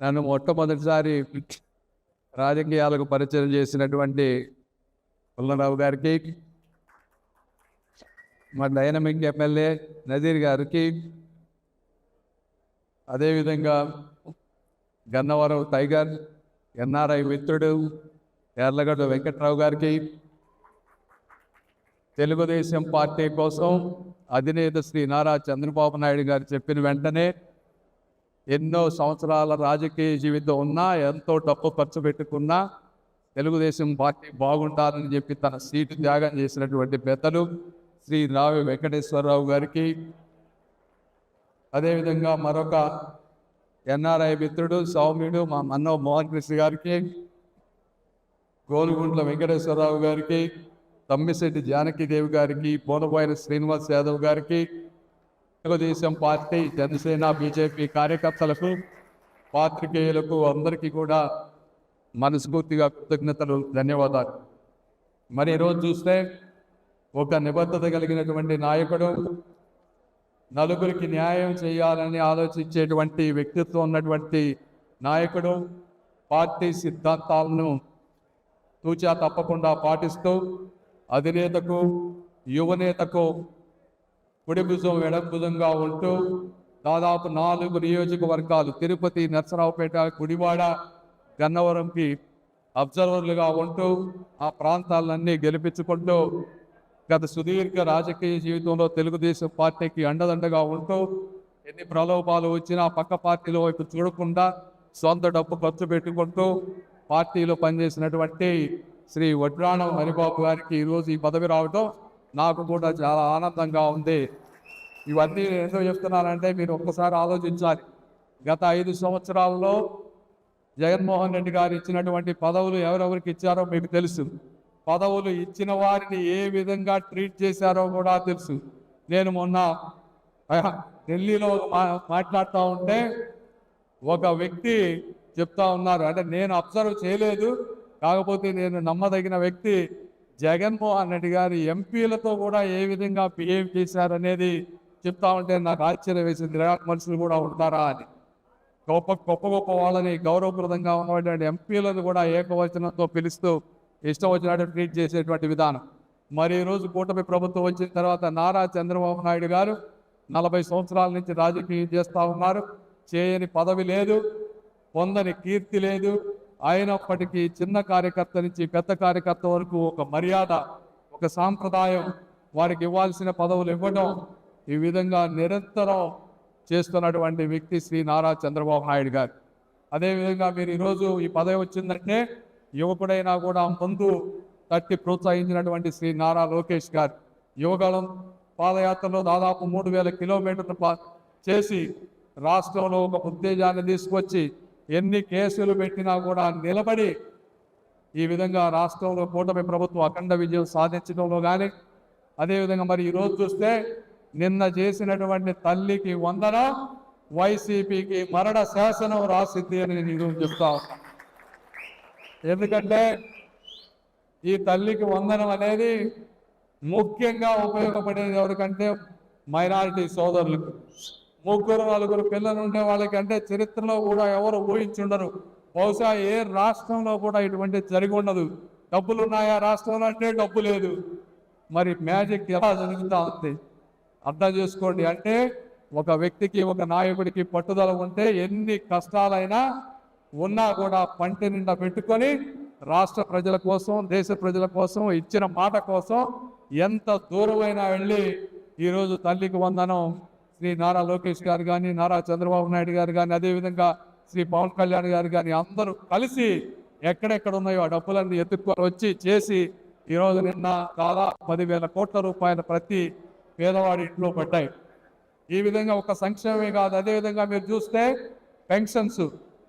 నన్ను మొట్టమొదటిసారి రాజకీయాలకు పరిచయం చేసినటువంటి పుల్లరావు గారికి మా డైనమిక్ ఎమ్మెల్యే నజీర్ గారికి అదేవిధంగా గన్నవరం టైగర్ ఎన్ఆర్ఐ మిత్రుడు ఎర్లగడ్డ వెంకట్రావు గారికి తెలుగుదేశం పార్టీ కోసం అధినేత శ్రీ నారా చంద్రబాబు నాయుడు గారు చెప్పిన వెంటనే ఎన్నో సంవత్సరాల రాజకీయ జీవితం ఉన్నా ఎంతో డబ్బు ఖర్చు పెట్టుకున్నా తెలుగుదేశం పార్టీ బాగుంటారని చెప్పి తన సీటు త్యాగం చేసినటువంటి పెద్దలు శ్రీ రావి వెంకటేశ్వరరావు గారికి. అదేవిధంగా మరొక ఎన్ఆర్ఐ మిత్రుడు సౌమ్యుడు మా మన్నో మోహన్ కృష్ణ గారికి గోలుగుంట్ల వెంకటేశ్వరరావు గారికి తమ్మిశెట్టి జానకీదేవి గారికి పోనపోయిన శ్రీనివాస్ యాదవ్ గారికి తెలుగుదేశం పార్టీ జనసేన బీజేపీ కార్యకర్తలకు పాత్రికేయులకు అందరికీ కూడా మనస్ఫూర్తిగా కృతజ్ఞతలు ధన్యవాదాలు. మరి ఈరోజు చూస్తే ఒక నిబద్ధత కలిగినటువంటి నాయకుడు నలుగురికి న్యాయం చేయాలని ఆలోచించేటువంటి వ్యక్తిత్వం ఉన్నటువంటి నాయకుడు పార్టీ సిద్ధాంతాలను తూచా తప్పకుండా పాటిస్తూ అధినేతకు యువనేతకు కుడి భుజం ఎడభుజంగా ఉంటూ దాదాపు నాలుగు నియోజకవర్గాలు తిరుపతి నరసరావుపేట గుడివాడ గన్నవరంకి అబ్జర్వర్లుగా ఉంటూ ఆ ప్రాంతాలన్నీ గెలిపించుకుంటూ గత సుదీర్ఘ రాజకీయ జీవితంలో తెలుగుదేశం పార్టీకి అండదండగా ఉంటూ ఎన్ని ప్రలోభాలు వచ్చినా పక్క పార్టీల వైపు చూడకుండా సొంత డబ్బు ఖర్చు పెట్టుకుంటూ పార్టీలో పనిచేసినటువంటి శ్రీ వడ్రాణం హరిబాబు గారికి ఈరోజు ఈ పదవి రావడం నాకు కూడా చాలా ఆనందంగా ఉంది. ఇవన్నీ ఎందుకు చెప్తున్నానంటే మీరు ఒక్కసారి ఆలోచించాలి. గత ఐదు సంవత్సరాల్లో జగన్మోహన్ రెడ్డి గారు ఇచ్చినటువంటి పదవులు ఎవరెవరికి ఇచ్చారో మీకు తెలుసు. పదవులు ఇచ్చిన వారిని ఏ విధంగా ట్రీట్ చేశారో కూడా తెలుసు. నేను మొన్న ఢిల్లీలో మాట్లాడుతూ ఉంటే ఒక వ్యక్తి చెప్తా ఉన్నారు. అంటే నేను అబ్జర్వ్ చేయలేదు. కాకపోతే నేను నమ్మదగిన వ్యక్తి జగన్మోహన్ రెడ్డి గారి ఎంపీలతో కూడా ఏ విధంగా బిహేవ్ చేశారనేది చెప్తా ఉంటే నాకు ఆశ్చర్యం వేసింది మనుషులు కూడా ఉంటారా అని. గొప్ప గొప్ప గొప్ప వాళ్ళని గౌరవప్రదంగా ఉన్నటువంటి ఎంపీలను కూడా ఏకవచనంతో పిలుస్తూ ఇష్టం వచ్చినట్టు ట్రీట్ చేసేటువంటి విధానం. మరి ఈరోజు కూటమి ప్రభుత్వం వచ్చిన తర్వాత నారా చంద్రబాబు నాయుడు గారు నలభై సంవత్సరాల నుంచి రాజకీయం చేస్తూ ఉన్నారు. చేయని పదవి లేదు పొందని కీర్తి లేదు అయినప్పటికీ చిన్న కార్యకర్త నుంచి పెద్ద కార్యకర్త వరకు ఒక మర్యాద ఒక సాంప్రదాయం వారికి ఇవ్వాల్సిన పదవులు ఇవ్వడం ఈ విధంగా నిరంతరం చేస్తున్నటువంటి వ్యక్తి శ్రీ నారా చంద్రబాబు నాయుడు గారు. అదేవిధంగా మీరు ఈరోజు ఈ పదవి వచ్చిందంటే యువకుడైనా కూడా ముందు తట్టి ప్రోత్సహించినటువంటి శ్రీ నారా లోకేష్ గారు యువగళం పాదయాత్రలో దాదాపు మూడు వేల కిలోమీటర్లు పా- చేసి రాష్ట్రంలో ఒక ఉత్తేజాన్ని తీసుకొచ్చి ఎన్ని కేసులు పెట్టినా కూడా నిలబడి ఈ విధంగా రాష్ట్రంలో కూటమి ప్రభుత్వం అఖండ విజయం సాధించడంలో కానీ అదేవిధంగా మరి ఈరోజు చూస్తే నిన్న చేసినటువంటి తల్లికి వందన వైసీపీకి మరణ శాసనం రాసిద్ది అని నేను ఈరోజు చెప్తా ఎందుకంటే ఈ తల్లికి వందనం అనేది ముఖ్యంగా ఉపయోగపడేది ఎవరికంటే మైనారిటీ సోదరులకు. ముగ్గురు నలుగురు పిల్లలు ఉండే వాళ్ళకంటే చరిత్రలో కూడా ఎవరు ఊహించుండరు బహుశా ఏ రాష్ట్రంలో కూడా ఇటువంటి జరిగి ఉండదు. డబ్బులు ఉన్నాయా రాష్ట్రంలో అంటే డబ్బు లేదు. మరి మ్యాజిక్ ఎలా జరుగుతూ ఉంది? అర్థం చేసుకోండి. అంటే ఒక వ్యక్తికి ఒక నాయకుడికి పట్టుదల ఉంటే ఎన్ని కష్టాలైనా ఉన్నా కూడా పంట నిండా పెట్టుకొని రాష్ట్ర ప్రజల కోసం దేశ ప్రజల కోసం ఇచ్చిన మాట కోసం ఎంత దూరమైనా వెళ్ళి ఈరోజు తల్లికి వందనం శ్రీ నారా లోకేష్ గారు కానీ నారా చంద్రబాబు నాయుడు గారు కానీ అదేవిధంగా శ్రీ పవన్ కళ్యాణ్ గారు కానీ అందరూ కలిసి ఎక్కడెక్కడ ఉన్నాయో ఆ డబ్బులన్నీ ఎత్తుక్కొని వచ్చి చేసి ఈరోజు నిన్న దాదాపు పదివేల కోట్ల రూపాయల ప్రతి పేదవాడి ఇంట్లో పడ్డాయి. ఈ విధంగా ఒక సంక్షేమమే కాదు అదేవిధంగా మీరు చూస్తే పెన్షన్స్.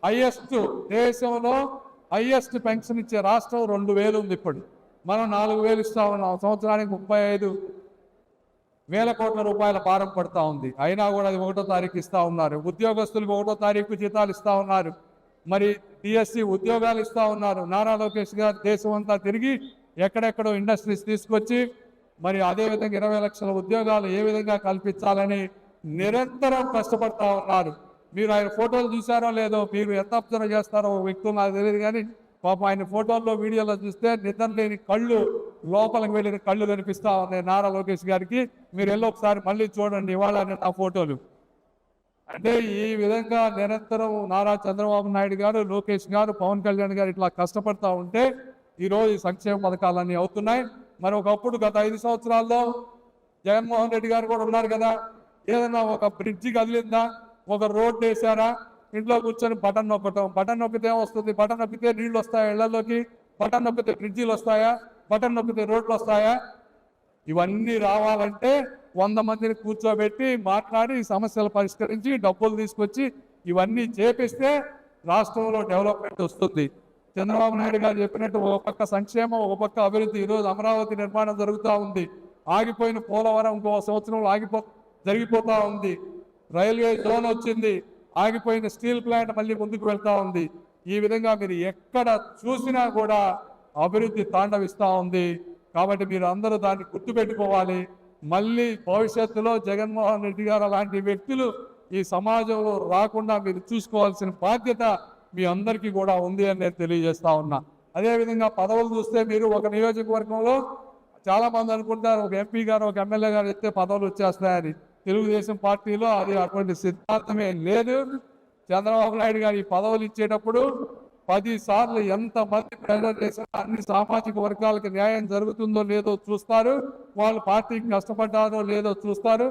హయ్యెస్ట్ దేశంలో హయ్యెస్ట్ పెన్షన్ ఇచ్చే రాష్ట్రం రెండు వేలు ఉంది ఇప్పుడు. మనం నాలుగు వేలు ఇస్తామన్నాం. సంవత్సరానికి ముప్పై ఐదు వేల కోట్ల రూపాయల భారం పడతా ఉంది. అయినా కూడా అది ఒకటో తారీఖు ఇస్తూ ఉన్నారు. ఉద్యోగస్తులకు ఒకటో తారీఖు జీతాలు ఇస్తా ఉన్నారు. మరి టిఎస్సి ఉద్యోగాలు ఇస్తా ఉన్నారు. నారా లోకేష్ గారు దేశం అంతా తిరిగి ఎక్కడెక్కడో ఇండస్ట్రీస్ తీసుకొచ్చి మరి అదే విధంగా ఇరవై లక్షల ఉద్యోగాలు ఏ విధంగా కల్పించాలని నిరంతరం కష్టపడతా ఉన్నారు. మీరు ఆయన ఫోటోలు చూసారో లేదో మీరు ఎంత అబ్జర్వ్ చేస్తారో వ్యక్తులు నాకు తెలియదు కానీ పాపం ఆయన ఫోటోల్లో వీడియోలో చూస్తే నిద్ర లేని కళ్ళు లోపలికి వెళ్ళిన కళ్ళు కనిపిస్తా ఉన్నాయి నారా లోకేష్ గారికి. మీరు వెళ్ళి ఒకసారి మళ్ళీ చూడండి ఇవాళ ఆ ఫోటోలు. అంటే ఈ విధంగా నిరంతరం నారా చంద్రబాబు నాయుడు గారు లోకేష్ గారు పవన్ కళ్యాణ్ గారు ఇట్లా కష్టపడతా ఉంటే ఈరోజు ఈ సంక్షేమ పథకాలన్నీ అవుతున్నాయి. మరి ఒకప్పుడు గత ఐదు సంవత్సరాల్లో జగన్మోహన్ రెడ్డి గారు కూడా ఉన్నారు కదా. ఏదైనా ఒక బ్రిడ్జి కదిలిందా? ఒక రోడ్ వేసారా ఇంట్లో కూర్చొని బటన్ నొక్కటం. బటన్ నొక్కితే వస్తుంది? బటన్ నొక్కితే నీళ్ళు వస్తాయా ఇళ్ళలోకి? బటన్ నొక్కితే ఫ్రిడ్జీలు వస్తాయా? బటన్ నొక్కితే రోడ్లు వస్తాయా? ఇవన్నీ రావాలంటే వంద మందిని కూర్చోబెట్టి మాట్లాడి సమస్యలు పరిష్కరించి డబ్బులు తీసుకొచ్చి ఇవన్నీ చేపిస్తే రాష్ట్రంలో డెవలప్మెంట్ వస్తుంది. చంద్రబాబు నాయుడు గారు చెప్పినట్టు ఒక పక్క సంక్షేమం ఒక పక్క అభివృద్ధి. ఈరోజు అమరావతి నిర్మాణం జరుగుతూ ఉంది. ఆగిపోయిన పోలవరం ఇంకో సంవత్సరంలో ఆగిపో జరిగిపోతూ ఉంది. రైల్వే జోన్ వచ్చింది. ఆగిపోయిన స్టీల్ ప్లాంట్ మళ్ళీ ముందుకు వెళ్తూ ఉంది. ఈ విధంగా మీరు ఎక్కడ చూసినా కూడా అభివృద్ధి తాండవిస్తూ ఉంది. కాబట్టి మీరు అందరూ దాన్ని గుర్తుపెట్టుకోవాలి. మళ్ళీ భవిష్యత్తులో జగన్మోహన్ రెడ్డి గారు అలాంటి వ్యక్తులు ఈ సమాజంలో రాకుండా మీరు చూసుకోవాల్సిన బాధ్యత మీ అందరికీ కూడా ఉంది అని నేను తెలియజేస్తా ఉన్నా. అదేవిధంగా పదవులు చూస్తే మీరు ఒక నియోజకవర్గంలో చాలా మంది అనుకుంటారు ఒక ఎంపీ గారు ఒక ఎమ్మెల్యే గారు చెప్తే పదవులు వచ్చేస్తాయని. తెలుగుదేశం పార్టీలో అది అటువంటి సిద్ధాంతమే లేదు. చంద్రబాబు నాయుడు గారు ఈ పదవులు ఇచ్చేటప్పుడు పది సార్లు ఎంత మంది ప్రజలు చేసినా అన్ని సామాజిక వర్గాలకు న్యాయం జరుగుతుందో లేదో చూస్తారు. వాళ్ళు పార్టీకి కష్టపడ్డారో లేదో చూస్తారు.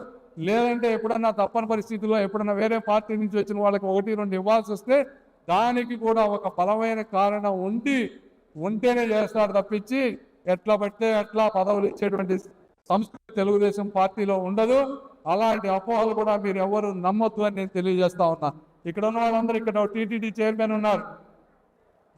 లేదంటే ఎప్పుడన్నా తప్పని పరిస్థితుల్లో ఎప్పుడన్నా వేరే పార్టీ నుంచి వచ్చిన వాళ్ళకి ఒకటి రెండు ఇవ్వాల్సి వస్తే దానికి కూడా ఒక బలమైన కారణం ఉండి ఉంటేనే చేస్తారు తప్పించి ఎట్లా పడితే ఎట్లా పదవులు ఇచ్చేటువంటి సంస్కృతి తెలుగుదేశం పార్టీలో ఉండదు. అలాంటి అపోహలు కూడా మీరు ఎవరు నమ్మొద్దు అని నేను తెలియజేస్తా ఉన్నా. ఇక్కడ ఉన్న వాళ్ళందరూ ఇక్కడ టీటీడీ చైర్మన్ ఉన్నారు.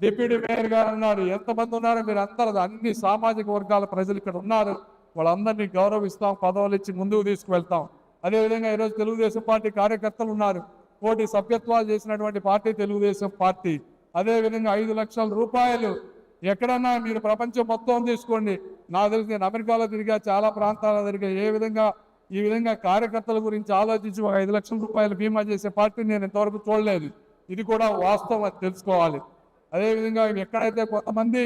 డిప్యూటీ మేయర్ గారు ఉన్నారు. ఎంతమంది ఉన్నారో మీరు అందరూ అన్ని సామాజిక వర్గాల ప్రజలు ఇక్కడ ఉన్నారు. వాళ్ళందరినీ గౌరవిస్తాం పదవులు ఇచ్చి ముందుకు తీసుకువెళ్తాం. అదేవిధంగా ఈరోజు తెలుగుదేశం పార్టీ కార్యకర్తలు ఉన్నారు. కోటి సభ్యత్వాలు చేసినటువంటి పార్టీ తెలుగుదేశం పార్టీ. అదేవిధంగా ఐదు లక్షల రూపాయలు ఎక్కడన్నా మీరు ప్రపంచం మొత్తం తీసుకోండి. నాకు తెలిసి నేను అమెరికాలో తిరిగా చాలా ప్రాంతాల్లో తిరిగా ఏ విధంగా ఈ విధంగా కార్యకర్తల గురించి ఆలోచించి ఒక ఐదు లక్షల రూపాయలు బీమా చేసే పార్టీ నేను ఇంతవరకు చూడలేదు. ఇది కూడా వాస్తవం తెలుసుకోవాలి. అదేవిధంగా ఎక్కడైతే కొంతమంది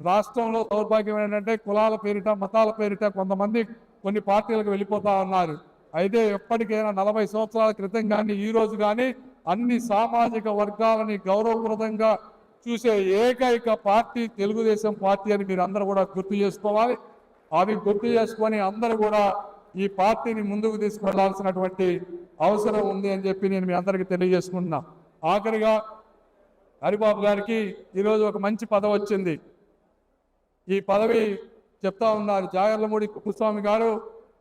రాష్ట్రంలో దౌర్భాగ్యం ఏంటంటే కులాల పేరిట మతాల పేరిట కొంతమంది కొన్ని పార్టీలకు వెళ్ళిపోతా ఉన్నారు. అయితే ఎప్పటికైనా నలభై సంవత్సరాల క్రితం కానీ ఈ రోజు కానీ అన్ని సామాజిక వర్గాలని గౌరవప్రదంగా చూసే ఏకైక పార్టీ తెలుగుదేశం పార్టీ అని మీరు అందరూ కూడా గుర్తు చేసుకోవాలి. అవి గుర్తు చేసుకొని అందరూ కూడా ఈ పార్టీని ముందుకు తీసుకెళ్ళాల్సినటువంటి అవసరం ఉంది అని చెప్పి నేను మీ అందరికీ తెలియజేసుకుంటున్నా. ఆఖరిగా హరిబాబు గారికి ఈరోజు ఒక మంచి పదవి వచ్చింది. ఈ పదవి చెప్తా ఉన్నారు. జాగర్లమూడి కుస్వామి గారు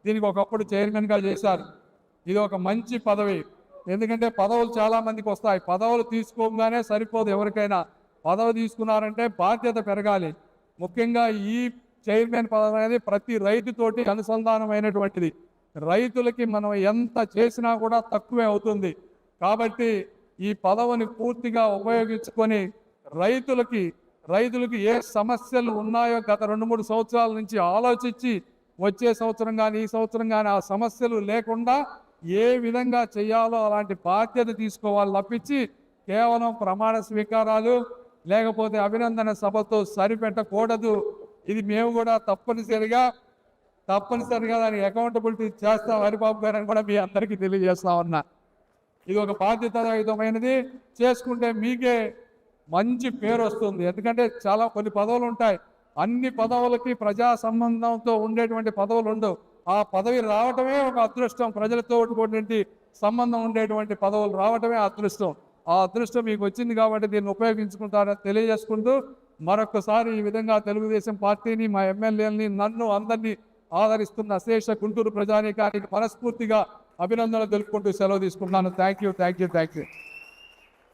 దీనికి ఒకప్పుడు చైర్మన్గా చేశారు. ఇది ఒక మంచి పదవి. ఎందుకంటే పదవులు చాలామందికి వస్తాయి. పదవులు తీసుకోగానే సరిపోదు ఎవరికైనా. పదవి తీసుకున్నారంటే బాధ్యత పెరగాలి. ముఖ్యంగా ఈ చైర్మన్ పదవి అనేది ప్రతి రైతుతోటి అనుసంధానమైనటువంటిది. రైతులకి మనం ఎంత చేసినా కూడా తక్కువే అవుతుంది. కాబట్టి ఈ పదవిని పూర్తిగా ఉపయోగించుకొని రైతులకి రైతులకి ఏ సమస్యలు ఉన్నాయో గత రెండు మూడు సంవత్సరాల నుంచి ఆలోచించి వచ్చే సంవత్సరం కానీ ఈ సంవత్సరం కానీ ఆ సమస్యలు లేకుండా ఏ విధంగా చేయాలో అలాంటి బాధ్యత తీసుకోవాలి తప్పించి కేవలం ప్రమాణ స్వీకారాలు లేకపోతే అభినందన సభతో సరిపెట్టకూడదు. ఇది మేము కూడా తప్పనిసరిగా తప్పనిసరిగా దానికి అకౌంటబిలిటీ చేస్తాం హరిబాబు గారు అని కూడా మీ అందరికీ తెలియజేస్తా ఉన్నా. ఇది ఒక బాధ్యతాయుతమైనది చేసుకుంటే మీకే మంచి పేరు వస్తుంది. ఎందుకంటే చాలా కొన్ని పదవులు ఉంటాయి. అన్ని పదవులకి ప్రజా సంబంధంతో ఉండేటువంటి పదవులు ఉండవు. ఆ పదవి రావటమే ఒక అదృష్టం. ప్రజలతో కూడినటువంటి సంబంధం ఉండేటువంటి పదవులు రావటమే అదృష్టం. ఆ అదృష్టం మీకు వచ్చింది కాబట్టి దీన్ని ఉపయోగించుకుంటారని తెలియజేసుకుంటూ మరొకసారి ఈ విధంగా తెలుగుదేశం పార్టీని మా ఎమ్మెల్యేలని నన్ను అందరినీ ఆదరిస్తున్న శేష గుంటూరు ప్రజానీకానికి మనస్ఫూర్తిగా అభినందనలు తెలుపుకుంటూ సెలవు తీసుకుంటున్నాను. Thank you thank you thank you